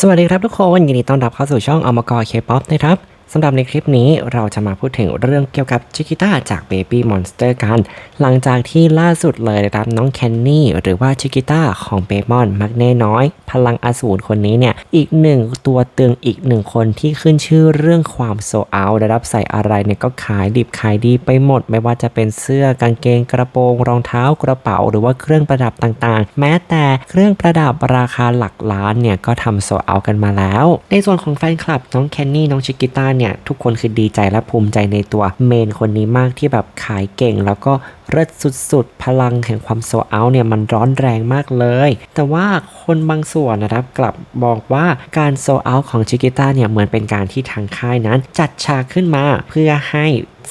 สวัสดีครับทุกคนยินดีต้อนรับเข้าสู่ช่องอมกรเคป๊อปนะครับ สำหรับในคลิปนี้เราจะมาพูดถึงเรื่องเกี่ยวกับชิกิต้าจาก Baby Monster กัน หลังจากที่ล่าสุดเลยนะครับน้องแคนนี่หรือว่าชิกิต้าของเบมอนมักแน่น้อย พลังอสูรคนนี้เนี่ย อีกหนึ่งตัวเตืองอีกหนึ่งคนที่ขึ้นชื่อเรื่องความโซเอาได้รับใส่อะไรเนี่ยก็ขายดิบขายดีไปหมด ไม่ว่าจะเป็นเสื้อกางเกงกระโปรงรองเท้ากระเป๋า หรือว่าเครื่องประดับต่างๆ แม้แต่เครื่องประดับราคาหลักล้านเนี่ยก็ทำโซเอากันมาแล้ว ในส่วนของแฟนคลับน้องแคนนี่น้องชิกิต้าเนี่ยทุกคนคือดีใจและภูมิใจในตัวเมนคนนี้มากที่แบบขายเก่ง แล้วก็ เลิศสุดๆ พลังแห่งความโซเอาเนี่ยมันร้อนแรงมากเลย แต่ว่าคนบางส่วนนะครับกลับบอกว่าการโซเอาของชิกิต้าเนี่ยเหมือนเป็นการที่ทางค่ายนั้น จัดฉากขึ้นมาเพื่อให้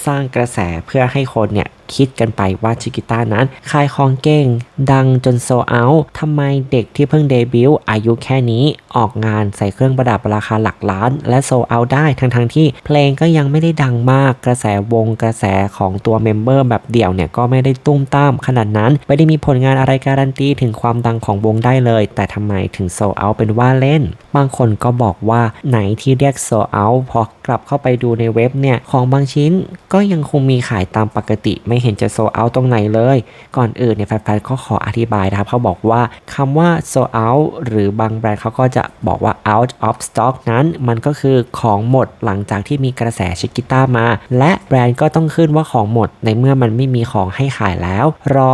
สร้างกระแสเพื่อให้คนเนี่ยคิดกันไปว่าชิกิต้านั้นขายของเก่ง ดังจนโซเอาทำไมเด็กที่เพิ่งเดบิวต์อายุแค่นี้ออกงานใส่เครื่องประดับราคาหลักล้าน และโซเอาได้ทั้งๆทที่เพลงก็ยังไม่ได้ดังมากกระแสวงกระแสของตัวเมมเบอร์แบบเดี่ยวเนี่ยก็ไม่ได้ตุ้มตามขนาดนั้น ไม่ได้มีผลงานอะไรการันตีถึงความดังของวงได้เลย แต่ทำไมถึงโซเอาเป็นว่าเล่น บางคนก็บอกว่าไหนที่เรียกโซเอาพอกลับเข้าไปดูในเว็บเนี่ย ของบางชิ้นก็ยังคงมีขายตามปกติไม่เห็นจะโซเอาตรงไหนเลย ก่อนอื่นเนี่ยแฟนๆก็ขออธิบายนะครับเขาบอกว่าคำว่า sold out หรือบางแบรนด์เขาก็จะบอกว่า out of stock นั้นมันก็คือของหมดหลังจากที่มีกระแสชิกิต้ามา และแบรนด์ก็ต้องขึ้นว่าของหมดในเมื่อมันไม่มีของให้ขายแล้ว รอ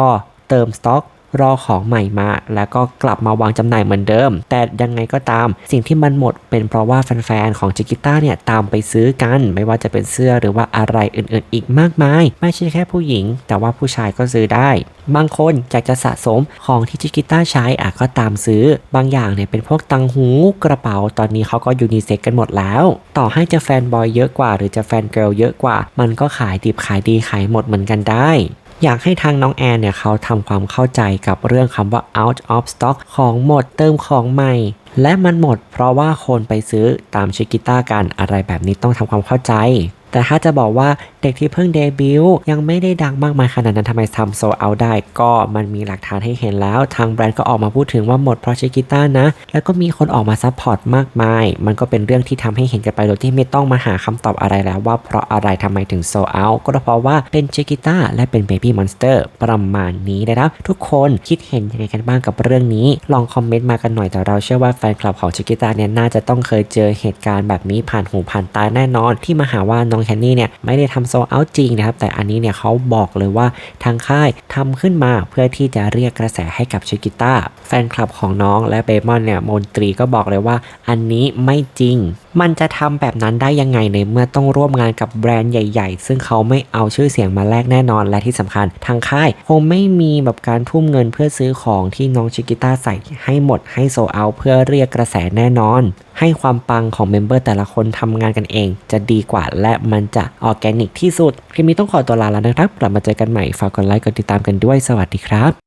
เติมสต็อกรอของใหม่มา แล้วก็กลับมาวางจำหน่ายเหมือนเดิม แต่ยังไงก็ตาม สิ่งที่มันหมดเป็นเพราะว่าแฟนๆ ของจิกิต้าเนี่ย ตามไปซื้อกัน ไม่ว่าจะเป็นเสื้อหรือว่าอะไรอื่นๆ อีกมากมาย ไม่ใช่แค่ผู้หญิง แต่ว่าผู้ชายก็ซื้อได้ บางคนอยากจะสะสมของที่จิกิต้าใช้อะก็ตามซื้อ บางอย่างเนี่ยเป็นพวกตังหูกระเป๋า ตอนนี้เขาก็ยูนิเซ็กกันหมดแล้ว ต่อให้จะแฟนบอยเยอะกว่า หรือจะแฟนเกิร์ลเยอะกว่า มันก็ขายดิบขายดีขายหมดเหมือนกันได้ อยากให้ทางน้องแอนเนี่ยเขาทำความเข้าใจกับเรื่องคำว่า out of stock ของหมดเติมของใหม่ และมันหมดเพราะว่าคนไปซื้อตามชิกิต้ากันอะไรแบบนี้ต้องทำความเข้าใจ แต่ถ้าจะบอกว่าเด็กที่เพิ่งเดบิวต์ยังไม่ได้ดังมากมายขนาดนั้นทำไมทำโซเอาได้ ก็มันมีหลักฐานให้เห็นแล้ว ทางแบรนด์ก็ออกมาพูดถึงว่าหมดเพราะชิกิต้านะ แล้วก็มีคนออกมาซัพพอร์ตมากมาย มันก็เป็นเรื่องที่ทำให้เห็นกันไปโดยที่ไม่ต้องมาหาคำตอบอะไรแล้วว่าเพราะอะไรทำไมถึงโซเอาก็เพราะว่าเป็นชิกิต้าและเป็นเบบี้มอนสเตอร์ประมาณนี้นะครับ ทุกคนคิดเห็นยังไงกันบ้างกับเรื่องนี้ ลองคอมเมนต์มากันหน่อยแต่เราเชื่อว่าแฟนคลับของชิกิต้าเนี่ยน่าจะต้องเคยเจอเหตุการณ์แบบนี้ผ่านหูผ่านตาแน่นอน ที่มาหาว่าน้องแคนนี่เนี่ยไม่ได้ทำโซเอาจริงนะครับ แต่อันนี้เนี่ยเขาบอกเลยว่าทางค่ายทำขึ้นมาเพื่อที่จะเรียกกระแสให้กับชิกิต้าแฟนคลับของน้องและเบมอนเนี่ยมนตรีก็บอกเลยว่าอันนี้ไม่จริง มันจะทำแบบนั้นได้ยังไงในเมื่อต้องร่วมงานกับแบรนด์ใหญ่ ๆ ซึ่งเขาไม่เอาชื่อเสียงมาแลกแน่นอนและที่สำคัญ ทางค่ายคงไม่มีแบบการทุ่มเงินเพื่อซื้อของที่น้องชิกิต้าใส่ให้หมดให้โซเอาเพื่อเรียกกระแสแน่นอน ให้ความปังของเมมเบอร์แต่ละคนทำงานกันเอง จะดีกว่าและมันจะออร์แกนิกที่สุดคลิปนี้ต้องขอตัวลาแล้วนะครับกลับมาเจอกันใหม่ฝากกดไลค์กดติดตามกันด้วยสวัสดีครับ